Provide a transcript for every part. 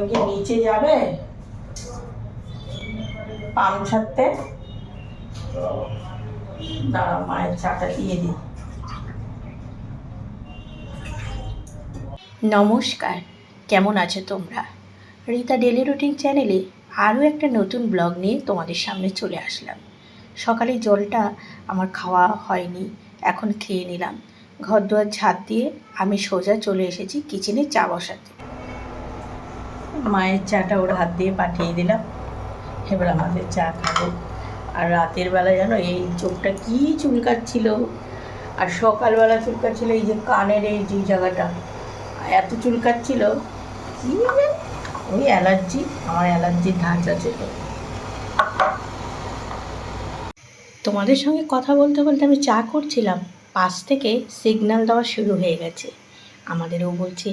তুমি নিচে যাবে? পাম ছাড়তে? দাঁড়া মায়ের চাটা দিয়ে দিই। নমস্কার, কেমন আছো তোমরা? রীতা ডেলি রুটিন চ্যানেলে আরও একটা নতুন ব্লগ নিয়ে তোমাদের সামনে চলে আসলাম। সকালে জলটা আমার খাওয়া হয়নি, এখন খেয়ে নিলাম। ঘর দুয়ার ঝাঁট দিয়ে আমি সোজা চলে এসেছি কিচেনে চা বসাতে। মায়ের চাটা ওর হাত দিয়ে পাঠিয়ে দিলাম। এবার আমাদের চা খাব। আর রাতের বেলা জানো, এই চোখটা কি চুলকাচ্ছিল। আর সকালবেলা চুলকাচ্ছিল এই যে কানের এই যে জায়গাটা। এত চুলকাচ্ছিল, কি ওই অ্যালার্জি, আমার অ্যালার্জির ধাঁচ আছে তোমাদের সঙ্গে কথা বলতে বলতে আমি চা করছিলাম। পাশ থেকে সিগন্যাল দেওয়া শুরু হয়ে গেছে। আমাদেরও বলছে,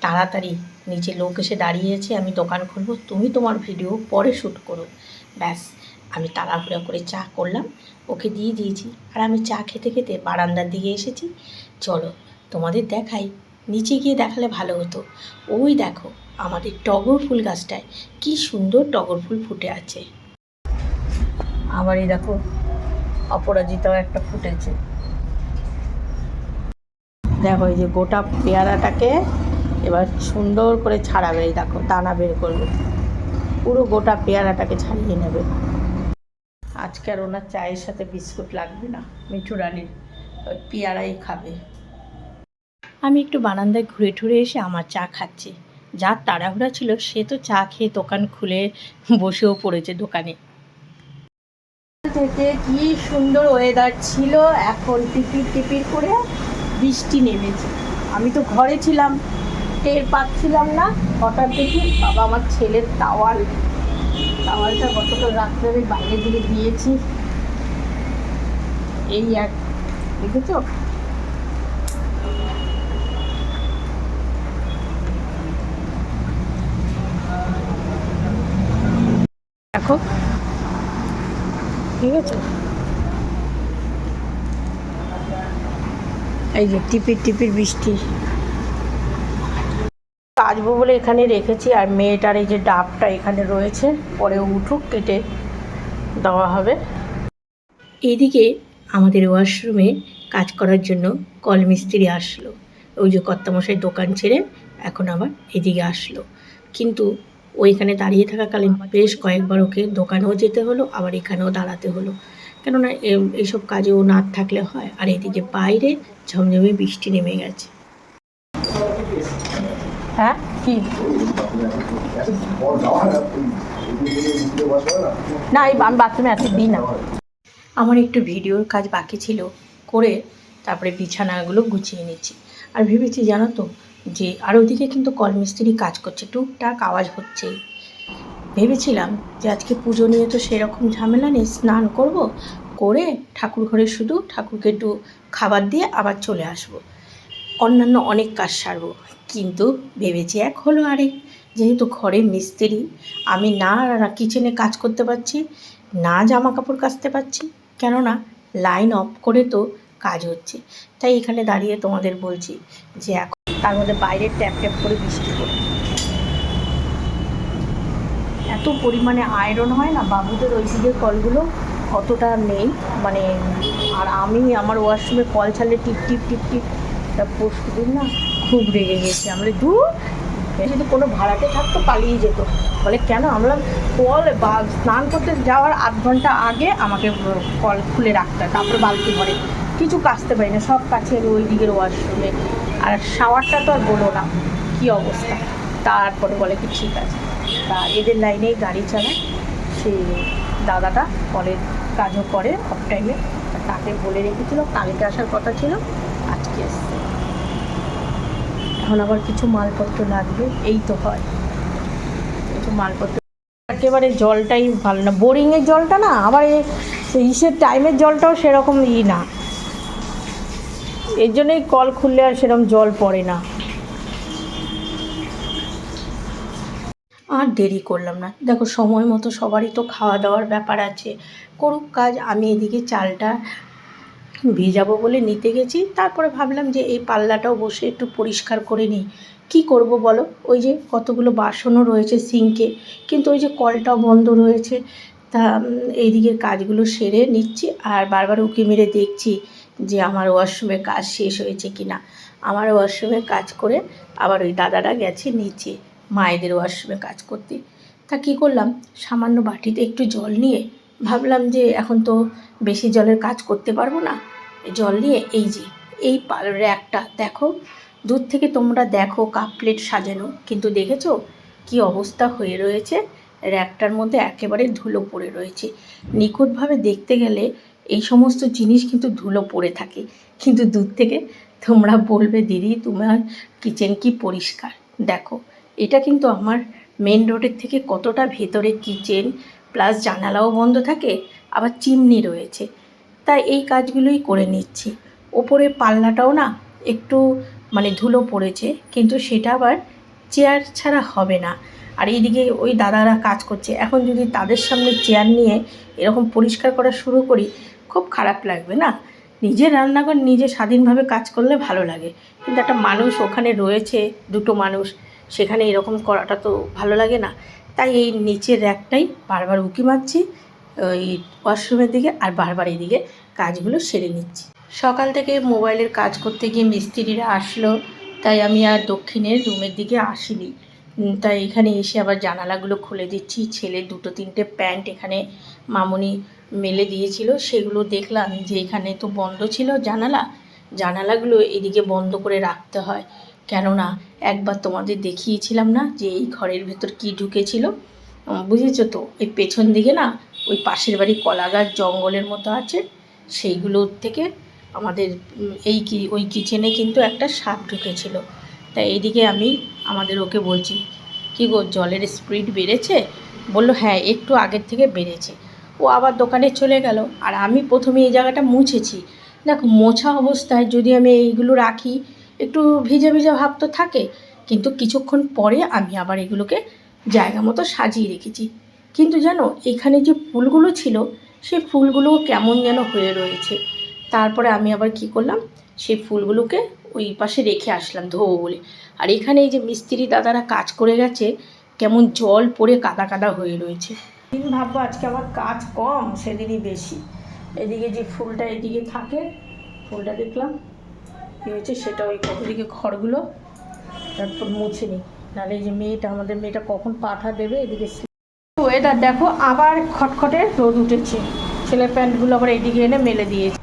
তাড়াতাড়ি নিচে লোক এসে দাঁড়িয়েছে, আমি দোকান খুলবো, তুমি তোমার ভিডিও পরে শ্যুট করো। ব্যাস, আমি তাড়াহুড়া করে চা করলাম, ওকে দিয়ে দিয়েছি। আর আমি চা খেতে খেতে বারান্দার দিকে এসেছি। চলো তোমাদের দেখাই, নিচে গিয়ে দেখালে ভালো হতো। ওই দেখো, আমাদের টগর ফুল গাছটায় কি সুন্দর টগর ফুল ফুটে আছে। আবার এই দেখো, অপরাজিতাও একটা ফুটেছে। দেখো এই যে গোটা পেয়ারাটাকে এবার সুন্দর করে ছাড়াবে, এই দেখো, দানা বের করবে। পুরো গোটা পেয়ারাটাকে ছাড়িয়ে নেবে। আজকে আর ওনার চায়ের সাথে বিস্কুট লাগবে না, মিঠু রানীর পেয়ারাই খাবে। আমি একটু বারান্দায় ঘুরে ঠুরে এসে আমার চা খাচ্ছি। যার তাড়াহুড়া ছিল, সে তো চা খেয়ে দোকান খুলে বসেও পড়েছে দোকানে। থেকে কি সুন্দর ওয়েদার ছিল, এখন টিপির টিপির করে বৃষ্টি নেমেছে। আমি তো ঘরে ছিলাম। টের পাচ্ছিলাম না। হঠাৎ দেখি বাবা, আমার ছেলের টাওয়াল। টাওয়ালটা গতকাল রাত্রে আমি বাইরের দিকে দিয়েছি। এই এক দেখেছ? দেখো। ঠিক আছে এই যে টিপির টিপির বৃষ্টি। কাচবো বলে এখানে রেখেছি, আর মেয়েটার এই যে ডাবটা এখানে রয়েছে, পরে উঠুক, কেটে দেওয়া হবে। এইদিকে আমাদের ওয়াশরুমে কাজ করার জন্য কল মিস্ত্রি আসলো। ওই যে কর্তামশাই দোকান ছেড়ে এখন আবার এদিকে আসলো। কিন্তু ওইখানে দাঁড়িয়ে থাকাকালীন বেশ কয়েকবার ওকে দোকানেও যেতে হলো, আবার এখানেও দাঁড়াতে হলো। কেননা এইসব কাজে ও না থাকলে হয়, আর এদিকে বাইরে ঝমঝমে বৃষ্টি নেমে গেছে। হ্যাঁ? কি? না আমি বাথরুমে এত দিই না। আমার একটু ভিডিওর কাজ বাকি ছিল, করে তারপরে বিছানাগুলো গুছিয়ে নিচ্ছি। আর ভেবেছি জানো তো, যে আর ওদিকে কিন্তু কলমিস্ত্রি কাজ করছে, টুকটাক আওয়াজ হচ্ছেই ভেবেছিলাম যে আজকে পুজো নিয়ে তো সেরকম ঝামেলা নেই, স্নান করব, করে ঠাকুর ঘরে শুধু ঠাকুরকে একটু খাবার দিয়ে আবার চলে আসব। অন্যান্য অনেক কাজ সারবো। কিন্তু ভেবেছি এক হলো আরেক। যেহেতু ঘরে মিস্ত্রি, আমি না কিচেনে কাজ করতে পারছি, না জামা কাপড় কাচতে পারছি, কেননা লাইন অফ করে তো কাজ হচ্ছে। তাই এখানে দাঁড়িয়ে তোমাদের বলছি যে এখন তার মধ্যে বাইরে ট্যাপ ট্যাপ করে বৃষ্টি পড়ে। এত পরিমাণে আয়রন হয় না, বাবুদের ওই কলগুলো অতটা নেই মানে আর আমি আমার ওয়াশরুমে কল ছাড়লে টিপ টিপ টিপ টিপ, তা দিন না। খুব রেগে গেছি আমরা দু যদি কোনো ভাড়াতে থাকতো, পালিয়ে যেত। বলে, কেন? আমরা কল বা স্নান করতে যাওয়ার আধ ঘণ্টা আগে আমাকে কল খুলে রাখতে তারপরে বালতি ভরে। কিছু কাচতে পারি না, সব কাছে ওই দিকের ওয়াশরুমে। আর শাওয়ারটা তো আর বলো না, কী অবস্থা? তারপরে বলে কি, ঠিক আছে। তা এদের লাইনেই গাড়ি চালায়। সে দাদাটা কলের কাজও করে, অফ টাইমে। তাকে বলে রেখেছিল, কালকে আসার কথা ছিল, আজকে এসছে। এখন আবার কিছু মালপত্র লাগবে এই তো হয়। কিছু মালপত্র একেবারে জলটাই ভালো না। বোরিংয়ের জলটা না আবার ইসের টাইমের জলটাও সেরকম ই না। এর জন্যই কল খুললে আর সেরকম জল পড়ে না। আর দেরি করলাম না। দেখো সময় মতো সবারই তো খাওয়া দাওয়ার ব্যাপার আছে। করুক কাজ আমি এদিকে চালটা ভিজাবো বলে নিতে গেছি। তারপরে ভাবলাম যে এই পাল্লাটাও বসে একটু পরিষ্কার করে নিই। কি করব বলো? ওই যে কতগুলো বাসনও রয়েছে সিঙ্কে কিন্তু ওই যে কলটাও বন্ধ রয়েছে। তা উম, এইদিকের কাজগুলো সেরে নিচ্ছি আর বারবার উঁকি মেরে দেখছি যে আমার ওয়াশরুমের কাজ শেষ হয়েছে কি না আমার ওয়াশরুমে কাজ করে আবার ওই দাদারা গেছে নিচে মায়েদের ওয়াশরুমে কাজ করতে। তা কী করলাম? সামান্য বাটিতে একটু জল নিয়ে ভাবলাম যে এখন তো বেশি জলের কাজ করতে পারব না। জল নিয়ে এই যে, এই র্যাকটা দেখো। দূর থেকে তোমরা দেখো কাপ প্লেট সাজানো। কিন্তু দেখেছ কি অবস্থা হয়ে রয়েছে? র্যাকটার মধ্যে একেবারে ধুলো পড়ে রয়েছে। নিখুঁতভাবে দেখতে গেলে এই সমস্ত জিনিস কিন্তু ধুলো পড়ে থাকে। কিন্তু দূর থেকে তোমরা বলবে, দিদি, তোমার কিচেন কি পরিষ্কার? দেখো, এটা কিন্তু আমার মেন রোডের থেকে কতটা ভেতরে কিচেন প্লাস জানালাও বন্ধ থাকে, আবার চিমনি রয়েছে। তাই এই কাজগুলোই করে নিচ্ছি। ওপরে পাল্লাটাও না একটু মানে ধুলো পড়েছে, কিন্তু সেটা আবার চেয়ার ছাড়া হবে না। আর এইদিকে ওই দাদারা কাজ করছে। এখন যদি তাদের সামনে চেয়ার নিয়ে এরকম পরিষ্কার করা শুরু করি, খুব খারাপ লাগবে না? নিজের রান্নাঘর নিজে স্বাধীনভাবে কাজ করলে ভালো লাগে। কিন্তু একটা মানুষ ওখানে রয়েছে, দুটো মানুষ, সেখানে এরকম করাটা তো ভালো লাগে না। তাই এই নিচের র্যাকটাই বারবার উঁকি মারছি, ওই ওয়াশরুমের দিকে আর বারবার এইদিকে কাজগুলো সেরে নিচ্ছি। সকাল থেকে মোবাইলের কাজ করতে গিয়ে মিস্ত্রিরা আসলো, তাই আমি আর দক্ষিণের রুমের দিকে আসিনি। তাই এখানে এসে আবার জানালাগুলো খুলে দিচ্ছি। ছেলে দুটো তিনটে প্যান্ট এখানে মামুনি মেলে দিয়েছিল, সেগুলো দেখলাম যে এখানে তো বন্ধ ছিল জানালা। জানালাগুলো এদিকে বন্ধ করে রাখতে হয়। কেননা একবার তোমাদের দেখিয়েছিলাম না যে এই ঘরের ভেতর কি ঢুকেছিল? বুঝেছ তো? ওই পেছন দিকে না ওই পাশের বাড়ি কলা গাছ জঙ্গলের মতো আছে। সেইগুলোর থেকে আমাদের এই কি, ওই কিচেনে কিন্তু একটা সাপ ঢুকেছিল। তাই এইদিকে আমি আমাদের ওকে বলছি, কি গো, জলের স্পিড বেড়েছে? বলল হ্যাঁ একটু আগের থেকে বেড়েছে। ও আবার দোকানে চলে গেল। আর আমি প্রথমে এই জায়গাটা মুছেছি। দেখো, মোছা অবস্থায় যদি আমি এইগুলো রাখি একটু ভিজা ভিজা ভাব তো থাকে, কিন্তু কিছুক্ষণ পরে আমি আবার এগুলোকে জায়গা মতো সাজিয়ে রেখেছি। কিন্তু জানো, এখানে যে ফুলগুলো ছিল সেই ফুলগুলো কেমন যেন হয়ে রয়েছে। তারপরে আমি আবার কি করলাম সেই ফুলগুলোকে ওই পাশে রেখে আসলাম ধোবো বলে। আর এখানে এই যে মিস্ত্রি দাদারা কাজ করে গেছে, কেমন জল পড়ে কাদা কাদা হয়ে রয়েছে। দিন ভাববো আজকে আমার কাজ কম, সেদিনই বেশি। এদিকে যে ফুলটা এদিকে থাকে, ফুলটা দেখলাম। কী হয়েছে সেটা ওই ওদিকে খড়গুলো তারপর মুছে নিই। নাহলে এই যে মেয়েটা, আমাদের মেয়েটা কখন পাঠা দেবে এদিকে ওয়েদার দেখো, আবার খটখটে রোদ উঠেছে। ছেলে প্যান্টগুলো আবার এইদিকে এনে মেলে দিয়েছে।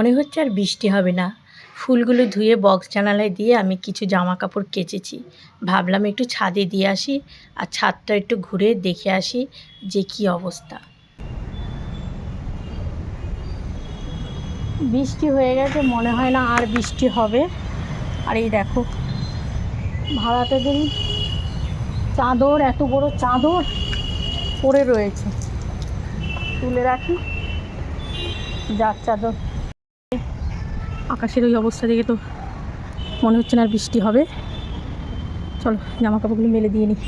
মনে হচ্ছে আর বৃষ্টি হবে না। ফুলগুলো ধুয়ে বক্স জানালায় দিয়ে আমি কিছু জামা কাপড় কেচেছি। ভাবলাম একটু ছাদে দিয়ে আসি আর ছাদটা একটু ঘুরে দেখে আসি যে কি অবস্থা। বৃষ্টি হয়ে গেছে, মনে হয় না আর বৃষ্টি হবে। আর এই দেখো ভাড়াটাদের চাদর, এত বড় চাদর পড়ে রয়েছে। তুলে রাখি। যার চাদর আকাশের ওই অবস্থা দেখে তো মনে হচ্ছে না আর বৃষ্টি হবে। চলো জামা কাপড়গুলো মেলে দিয়ে নিই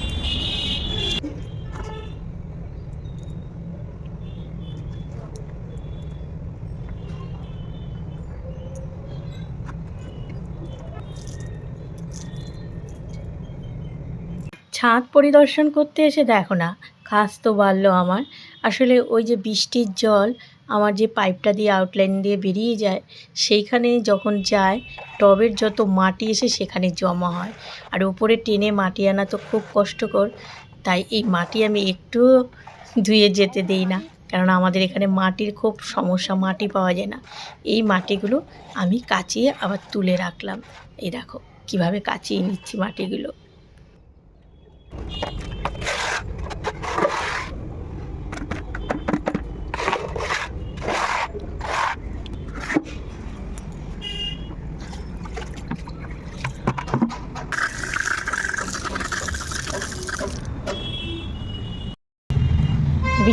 ছাদ পরিদর্শন করতে এসে দেখো না কাজ তো বাড়লো আমার। আসলে ওই যে বৃষ্টির জল আমার যে পাইপটা দিয়ে আউটলাইন দিয়ে বেরিয়ে যায়, সেইখানে যখন যায়, টবের যত মাটি এসে সেখানে জমা হয়। আর উপরে টেনে মাটি আনা তো খুব কষ্টকর, তাই এই মাটি আমি একটু ধুয়ে যেতে দিই না। কেননা আমাদের এখানে মাটির খুব সমস্যা, মাটি পাওয়া যায় না। এই মাটিগুলো আমি কাচিয়ে আবার তুলে রাখলাম। এই দেখো, কীভাবে কাচিয়ে নিচ্ছি মাটিগুলো।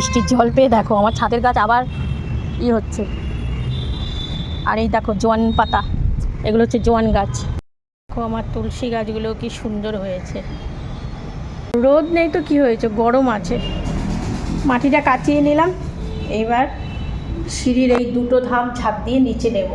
বৃষ্টির জল পেয়ে দেখো, আমার ছাদের গাছ আবার ই হচ্ছে। আর এই দেখো, জোয়ান পাতা, এগুলো হচ্ছে জোয়ান গাছ। দেখো আমার তুলসী গাছগুলো কি সুন্দর হয়েছে। রোদ নেই তো কি হয়েছে? গরম আছে। মাটিটা কাচিয়ে নিলাম, এইবার সিঁড়ির এই দুটো ধাপ ঝাঁপ দিয়ে নিচে নেব।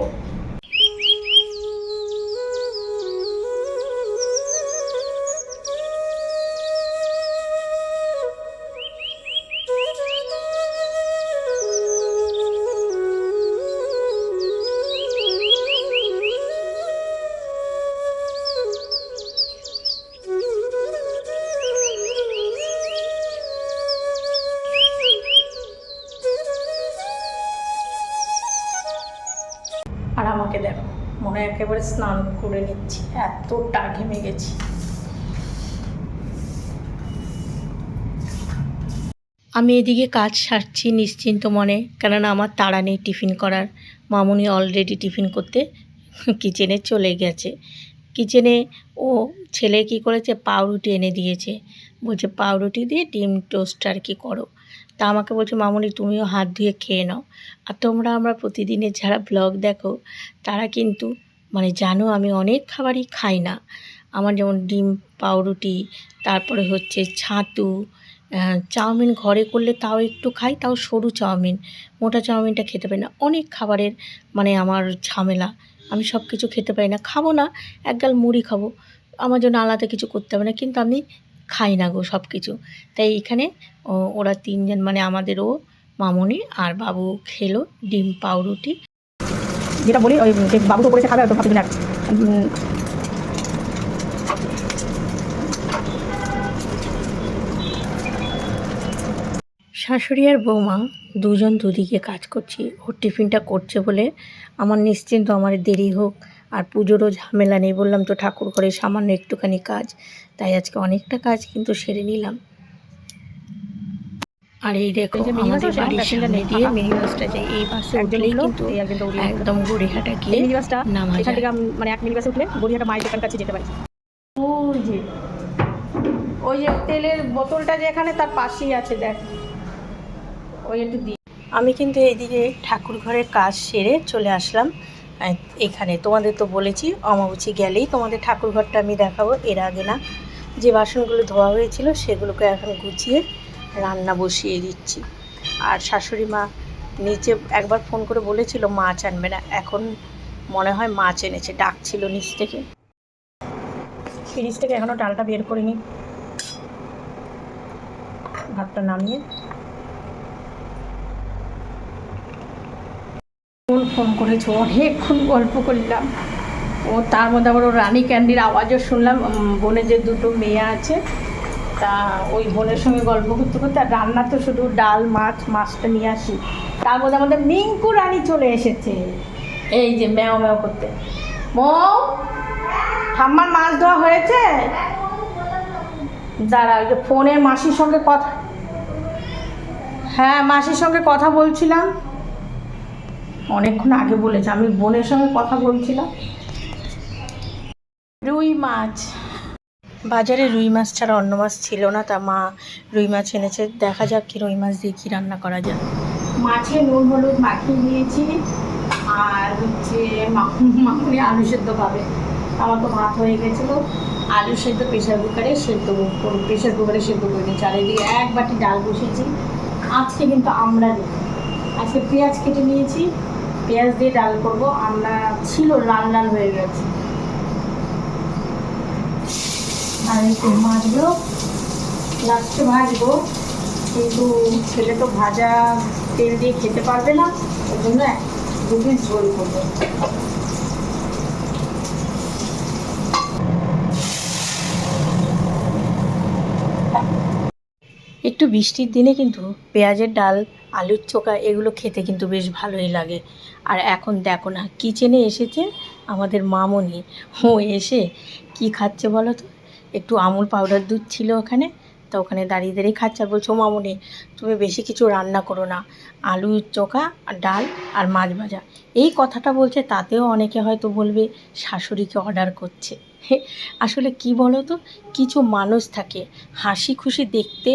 আর আমাকে দেখো, মনে একেবারে স্নান করে নিচ্ছি, এতটা ঘেমে গেছি। আমি এদিকে কাজ সারছি নিশ্চিন্ত মনে, কেননা আমার তাড়া নেই টিফিন করার। মামুনি অলরেডি টিফিন করতে কিচেনে চলে গেছে। কিচেনে ও ছেলে কি করেছে? পাউরুটি এনে দিয়েছে। বলছে, পাউরুটি দিয়ে ডিম টোস্ট আর কি করো? তা আমাকে বলছে, মামুনি, তুমিও হাত ধুয়ে খেয়ে নাও। আর তোমরা আমরা প্রতিদিনের যারা ব্লগ দেখো, তারা কিন্তু মানে জানো আমি অনেক খাবারই খাই না। আমার যেমন ডিম, পাউরুটি, তারপরে হচ্ছে ছাতু চাউমিন ঘরে করলে তাও একটু খাই, তাও সরু চাউমিন। মোটা চাউমিনটা খেতে পারি না। অনেক খাবারের মানে আমার ঝামেলা। আমি সব কিছু খেতে পারি না। খাব না এক গাল মুড়ি খাব। আমার জন্য আলাদা কিছু করতে হবে না। কিন্তু আমি খাই না গো সব কিছু তাই এখানে ওরা তিনজন মানে আমাদেরও মামনি আর বাবু খেলো ডিম পাউরুটি। যেটা বলি ওই যে বাবু তো করেছে খাবে তো ভাবছি না শাশুড়ি আর বৌমা দুজন দুদিকে কাজ করছি। ওর টিফিনটা করছে বলে আমার নিশ্চিন্ত আমার দেরি হোক। আর পুজোরও ঝামেলা নেই। বললাম তো ঠাকুর ঘরে সামান্য একটুখানি কাজ। তাই আজকে অনেকটা কাজ কিন্তু সেরে নিলাম। আর এই দেখো মিনি আমাদের বাড়ির সামনে দিয়ে মিনি বাসটা যায় এই বাসে উঠলেই কিন্তু। একদম গড়িহাটা গিয়ে এই মিনি বাসটা নামা এখান থেকে মানে এক মিনি বাসে উঠলে গড়িয়াটা মায়ের দোকান কাছে যেতে পারি। ওই যে ওই যে তেলের বোতলটা যে এখানে তার পাশেই আছে দেখ। ওই একটু দি আমি কিন্তু এইদিকে ঠাকুর ঘরের কাজ সেরে চলে আসলাম। এখানে তোমাদের তো বলেছি অমাবুচি গেলেই তোমাদের ঠাকুর ঘরটা আমি দেখাবো। এর আগে না যে বাসনগুলো ধোয়া হয়েছিল সেগুলোকে এখন গুছিয়ে রান্না বসিয়ে দিচ্ছি। আর শাশুড়ি মা নিচে একবার ফোন করে বলেছিল, মাছ আনবে না। এখন মনে হয় মাছ এনেছে, ডাকছিল নিচ থেকে। ফ্রিজ থেকে এখনও ডালটা বের করিনি। ভাতটা নামিয়ে ফোন ফোন করেছ, অনেকক্ষণ গল্প করলাম। ও তার মধ্যে আবার ও রানী ক্যান্ডির আওয়াজও শুনলাম বোনের যে দুটো মেয়ে আছে, তা ওই বোনের সঙ্গে গল্প করতে করতে আর রান্না তো শুধু ডাল, মাছ, মাছটা নিয়ে আসি। তার মধ্যে আমাদের মিঙ্কু রানী চলে এসেছে। এই যে ম্যাও ম্যাও করতে। মৌ, ঠাম্মার মাছ ধোয়া হয়েছে? দাঁড়া, ওই যে ফোনে মাসির সঙ্গে কথা হ্যাঁ মাসির সঙ্গে কথা বলছিলাম। অনেকক্ষণ আগে বলেছে আমি বোনের সঙ্গে কথা বলছিলাম। রুই মাছ। বাজারে রুই মাছ ছাড়া অন্য মাছ ছিল না তা মা রুই মাছ এনেছে। দেখা যাক কি রুই মাছ দিয়ে কী রান্না করা যায়। মাছে নুন হলুদ মাখিয়ে নিয়েছি আর হচ্ছে মাখুনি আলু সেদ্ধ পাবে। আমার তো ভাত হয়ে গেছিল। আলু সেদ্ধ প্রেশার কুকারে সেদ্ধ প্রেশার কুকারে সেদ্ধ করে নিয়েছি। আর এদিকে এক বাটি ডাল বসেছি আজকে কিন্তু আমরা আজকে পেঁয়াজ কেটে নিয়েছি পেঁয়াজ দিয়ে ডাল করব। আমরা ছিল, লাল লাল হয়ে গেছে। আর তো মাছগুলো লাস্টে ভাজবো। কিন্তু ছেলে তো ভাজা তেল দিয়ে খেতে পারবে না, ওই জন্য দু পিস ঝোল করব। একটু বৃষ্টির দিনে কিন্তু পেঁয়াজের ডাল আলুর চোখা, এগুলো খেতে কিন্তু বেশ ভালোই লাগে। আর এখন দেখো না কিচেনে এসেছে আমাদের মামনি। ও এসে কি খাচ্ছে বলো তো? একটু আমুল পাউডার দুধ ছিল ওখানে, তা ওখানে দাঁড়িয়ে দাঁড়িয়ে খাচ্ছে আর বলছো মামনি, তুমি বেশি কিছু রান্না করো না। আলু চোখা আর ডাল আর মাছ ভাজা। এই কথাটা বলছে, তাতেও অনেকে হয়তো বলবে শাশুড়িকে অর্ডার করছে। আসলে কি বলো তো কিছু মানুষ থাকে, হাসি খুশি দেখতে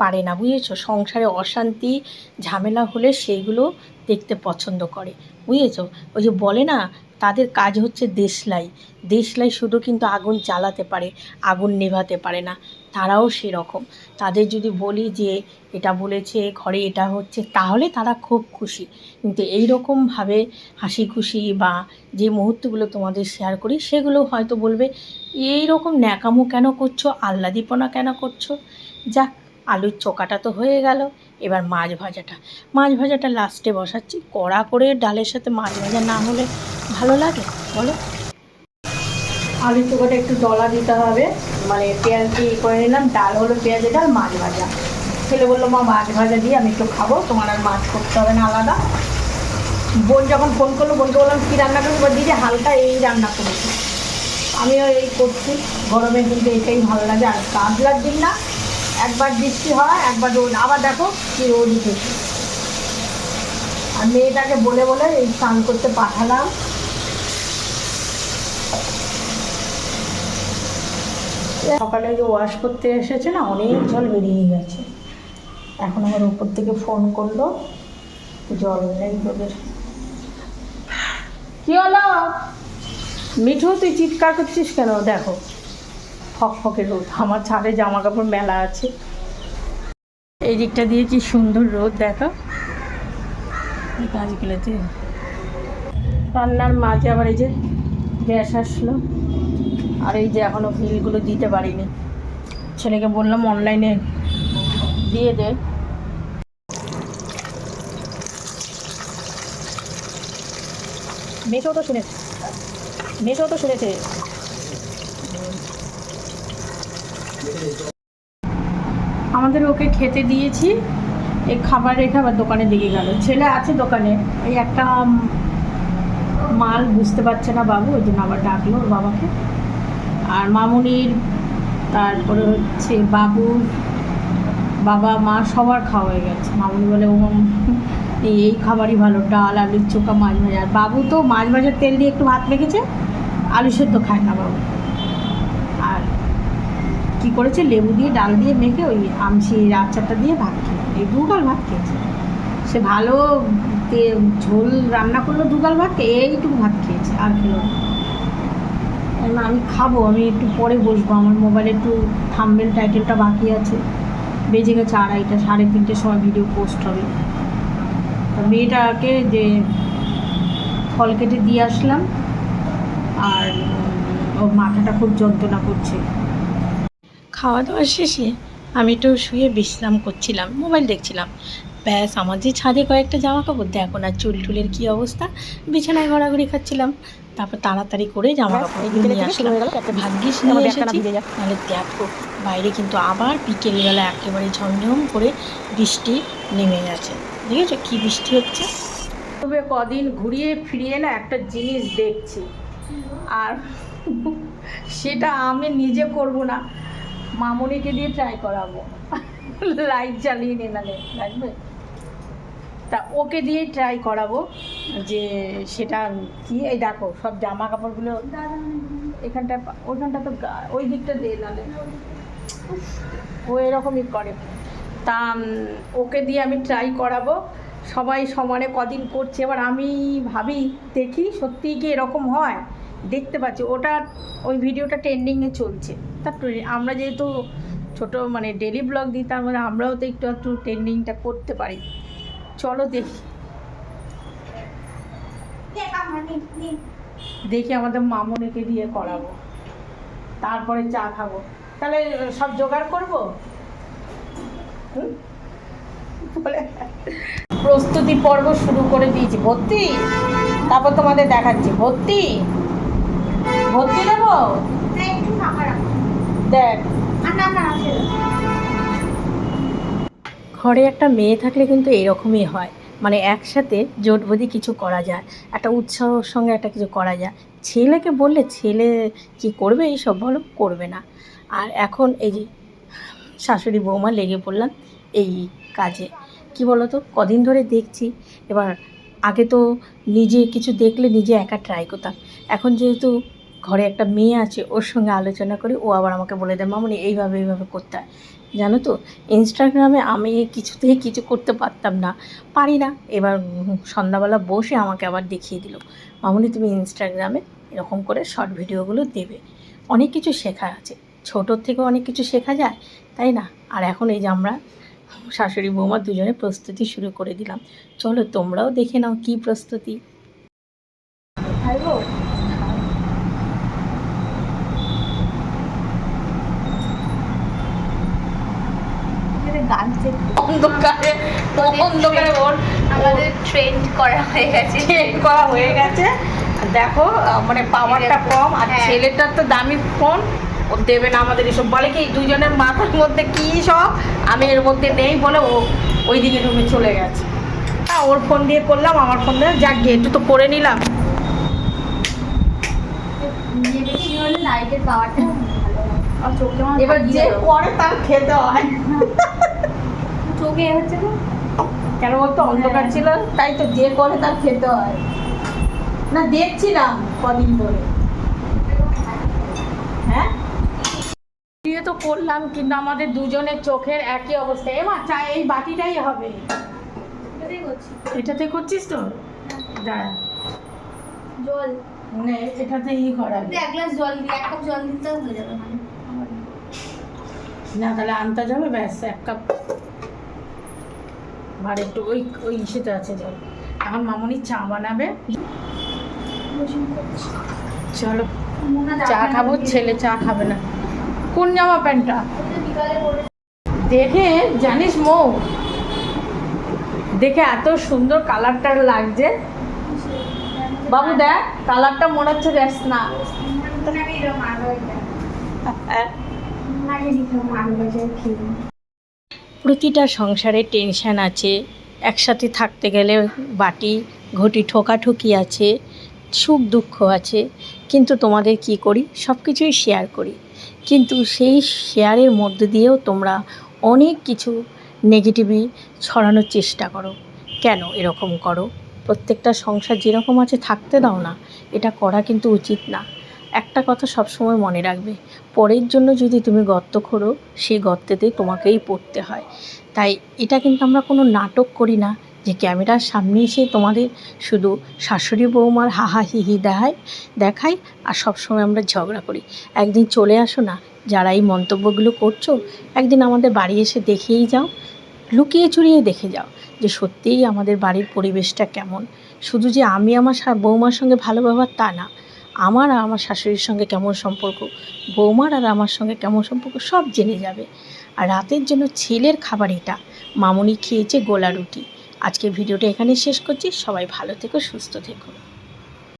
পারে না, বুঝেছ? সংসারে অশান্তি, ঝামেলা হলে সেইগুলো দেখতে পছন্দ করে। বুঝেছ? ওই যে বলে না, তাদের কাজ হচ্ছে দেশলাই। দেশলাই শুধু কিন্তু আগুন জ্বালাতে পারে, আগুন নেভাতে পারে না। তারাও সেরকম। তাদের যদি বলি যে, এটা বলেছে, ঘরে এটা হচ্ছে, তাহলে তারা খুব খুশি। কিন্তু এই রকমভাবে হাসি খুশি বা যে মুহূর্তগুলো তোমাদের শেয়ার করি, সেগুলো হয়তো বলবে এই রকম ন্যাকামো কেন করছ? আহ্লাদিপনা কেন করছ? যাক, আলুর চোকাটা তো হয়ে গেল। এবার মাছ ভাজাটা। মাছ ভাজাটা লাস্টে বসাচ্ছি। কড়া করে ডালের সাথে মাছ ভাজা না হলে ভালো লাগে? বলো। আলুর চোখাটা একটু ডলা দিতে হবে। মানে পেঁয়াজ দিয়ে করে নিলাম। ডাল হলো পেঁয়াজের ডাল মাছ ভাজা। ছেলে বলল মা মাছ ভাজা দিয়ে আমি একটু খাব। তোমার আর মাছ করতে হবে না আলাদা। বোন যখন ফোন করল বোনকে বললাম কী রান্না করব? বলে, দিদি হালকা এই রান্না করেছি। আমিও এই করছি। গরমে কিন্তু এটাই ভালো লাগে। আর কাবলার দিন না একবার বৃষ্টি হয়, একবার রোদ। আবার দেখো কি রোদ উঠেছে। আর মেয়েটাকে বলে বলে এই স্নান করতে পাঠালাম। সকালে যে ওয়াশ করতে এসেছে না, অনেক জল বেরিয়ে গেছে। এখন আমার উপর থেকে ফোন করল জল নেই তোদের। কি হলো? মিঠু, তুই চিৎকার করছিস কেন? দেখো। ফক ফকে রোদ। আমার ছাদে জামা কাপড় মেলা আছে। এই দিকটা দিয়ে কি সুন্দর রোদ, দেখো। গাছগুলোতে। রান্নার মাঝে আবার এই যে গ্যাস আসলো। আর এই যে এখনও বিলগুলো দিতে পারিনি। ছেলেকে বললাম অনলাইনে দিয়ে দে। মেশো তো শুনেছে। মেশো তো শুনেছে। আমাদের ওকে খেতে দিয়েছি। এই খাবার রেখে আবার দোকানে দিকে গেল। ছেলে আছে দোকানে। এই একটা মাল বুঝতে পারছে না বাবু, ওই জন্য আবার ডাকলো ওর বাবাকে। আর মামুনির তারপরে হচ্ছে বাবুর বাবা, মা সবার খাওয়া হয়ে গেছে। মামুনি বলে ও এই খাবারই ভালো, ডাল, আলুর চোখা, মাছ ভাজা। আর বাবু তো মাছ ভাজার তেল দিয়ে একটু ভাত মেখেছে, আলু সেদ্ধ খায় না বাবু। কি করেছে? লেবু দিয়ে ডাল দিয়ে মেখে ওই আমসি আচারটা দিয়ে ভাত খেয়েছে এই দুগাল ভাত খেয়েছে। সে ভালো ঝোল রান্না করল দুগাল ভাত এইটুকু ভাত খেয়েছে, আর খেলো না। আমি খাব, আমি একটু পরে বসবো, আমার মোবাইলে একটু থাম্বেল টাইটেলটা বাকি আছে। বেজে গেছে আড়াইটা, সাড়ে তিনটের সময় ভিডিও পোস্ট হবে। মেয়েটাকে যে ফল কেটে দিয়ে আসলাম, আর ওর মাথাটা খুব যন্ত্রণা করছে। খাওয়া দাওয়া শেষে আমি একটু শুয়ে বিশ্রাম করছিলাম মোবাইল দেখছিলাম। ব্যাস আমার যে ছাদে কয়েকটা জামা কাপড় দেখো না চুল টুলের কী অবস্থা। বিছানায় ঘোরাঘুরি খাচ্ছিলাম। তারপর তাড়াতাড়ি করে জামা কাপড় নিয়ে আসলাম। ভাগ্যিস নিয়ে না এসেছি। নাহলে দেখো বাইরে কিন্তু আবার বিকেলবেলা একেবারে ঝমঝম করে বৃষ্টি নেমে গেছে। দেখেছ কী বৃষ্টি হচ্ছে? তবে কদিন ঘুরিয়ে ফিরিয়ে না একটা জিনিস দেখছি। আর সেটা আমি নিজে করব না। মামুনিকে দিয়ে ট্রাই করাবো। লাইট জ্বালিয়ে নে নালে লাগবে? তা ওকে দিয়ে ট্রাই করাবো যে সেটা কি, এই দেখো, সব জামা কাপড়গুলো এখানটা ওইখানটা তো ওই দিকটা দিয়ে নালে ও এরকমই করে। তা ওকে দিয়ে আমি ট্রাই করাবো। সবাই সমানে কদিন করছে, এবার আমি ভাবি, দেখি সত্যিই কি এরকম হয়? দেখতে পাচ্ছি, ওটা ওই ভিডিওটা ট্রেন্ডিংয়ে চলছে। তা ট্রে- আমরা যেহেতু ছোট মানে ডেলি ব্লগ দিই, তার মধ্যে আমরাও তো একটু একটু ট্রেন্ডিংটা করতে পারি। চলো দেখি। দেখি আমাদের মামনিকে দিয়ে করাবো। তারপরে চা খাব। তাহলে সব জোগাড় করব? প্রস্তুতি পর্ব শুরু করে দিয়েছি। ভর্তি? তারপর তোমাদের দেখাচ্ছি। ভর্তি? ভর্তি দেবো? দেখ। ঘরে একটা মেয়ে থাকলে কিন্তু এরকমই হয়। মানে একসাথে জোটবদি কিছু করা যায় একটা উৎসাহর সঙ্গে একটা কিছু করা যায়। ছেলেকে বললে ছেলে কি করবে এইসব বলো করবে না। আর এখন এই যে শাশুড়ি বৌমা লেগে পড়লাম এই কাজে। কি বলো তো কদিন ধরে দেখছি এবার আগে তো নিজে কিছু দেখলে নিজে একা ট্রাই করতাম। এখন যেহেতু ঘরে একটা মেয়ে আছে, ওর সঙ্গে আলোচনা করি, ও আবার আমাকে বলে দেয়, মামনি, এইভাবে এইভাবে করতে হয়। জানো তো ইনস্টাগ্রামে আমি কিছুতেই কিছু করতে পারতাম না, পারি না। এবার সন্ধ্যাবেলা বসে আমাকে আবার দেখিয়ে দিল, মামনি, তুমি ইনস্টাগ্রামে এরকম করে শর্ট ভিডিওগুলো দেবে। অনেক কিছু শেখা আছে ছোটোর থেকেও অনেক কিছু শেখা যায়, তাই না? আর এখন এই যে আমরা শাশুড়ি, বৌমা দুজনে প্রস্তুতি শুরু করে দিলাম, চলো তোমরাও দেখে নাও কী প্রস্তুতি। অন্ধকারে অন্ধকারে ওর আমাদের ট্রেন্ড করা হয়ে গেছে। চেক করা হয়ে গেছে। দেখো মানে পাওয়ারটা কম আর হ্যাঁ। ছেলেটার তো দামি ফোন ও দেবে না আমাদের এসব। বলে কি দুজনের মাথার মধ্যে কি সব? আমি এর মধ্যে নেই বলে ও ওই দিকে রুমে চলে গেছে। হ্যাঁ ওর ফোন দিয়ে করলাম আমার ফোন দিয়ে। যাক গিয়ে একটু তো করে নিলাম। এবার যে। করে তার খেতে হয়। চোখে এ হচ্ছে না কেন বলতো অন্ধকার ছিল তাই তো যে করে তার খেতে হয়। না দেখছিলাম কদিন ধরে। হ্যাঁ? দিয়ে তো করলাম কিন্তু আমাদের দুজনের চোখের একই অবস্থা। এমা চা এই বাটিটাই হবে। এটাতে করছিস তো? দাঁড়া জল। মানে এটাতে ই করা এক গ্লাস জল দিলে এক কাপ জল দিতে হয়ে যাবে মানে। না তাহলে আনতে যাবে ব্যাস এক কাপ। আর একটু ওই ওই ইসেতে আছে জল এখন মামনি চা বানাবে। চলো চা খাব ছেলে চা খাবে না। কোন জামা প্যান্টটা? দেখে জানিস মৌ? দেখে এত সুন্দর কালারটা লাগছে। বাবু দেখ কালারটা মনে হচ্ছে রেস না। আগে আগে দিতাম আগে বসে খেয়ে প্রতিটা সংসারে টেনশন আছে। একসাথে থাকতে গেলে বাটি, ঘটি ঠোকাঠুকি আছে, সুখ দুঃখ আছে। কিন্তু তোমাদের কি করি? সব কিছুই শেয়ার করি। কিন্তু সেই শেয়ারের মধ্যে দিয়েও তোমরা অনেক কিছু নেগেটিভই ছড়ানোর চেষ্টা করো। কেন এরকম করো? প্রত্যেকটা সংসার যেরকম আছে থাকতে দাও না। এটা করা কিন্তু উচিত না। একটা কথা সবসময় মনে রাখবে। পরের জন্য যদি তুমি গর্ত খোঁড়ো, সেই গর্তেতে তোমাকেই পড়তে হয়। তাই এটা কিন্তু আমরা কোনো নাটক করি না যে ক্যামেরার সামনে এসে তোমাদের শুধু শাশুড়ি বৌমার হাহা হিহি দেখায় দেখায় আর সবসময় আমরা ঝগড়া করি। একদিন চলে আসো না, যারা এই মন্তব্যগুলো করছ, একদিন আমাদের বাড়ি এসে দেখেই যাও, লুকিয়ে চুরিয়ে দেখে যাও যে সত্যিই আমাদের বাড়ির পরিবেশটা কেমন। শুধু যে আমি আমার বৌমার সঙ্গে ভালো ব্যবহার তা না আমার আর আমার শাশুড়ির সঙ্গে কেমন সম্পর্ক? বৌমার আর আমার সঙ্গে কেমন সম্পর্ক? সব জেনে যাবে। আর রাতের জন্য ছেলের খাবার এটা। মামনি খেয়েছে গোলা রুটি। আজকে ভিডিওটা এখানে শেষ করছি। সবাই ভালো থেকো, সুস্থ থেকো।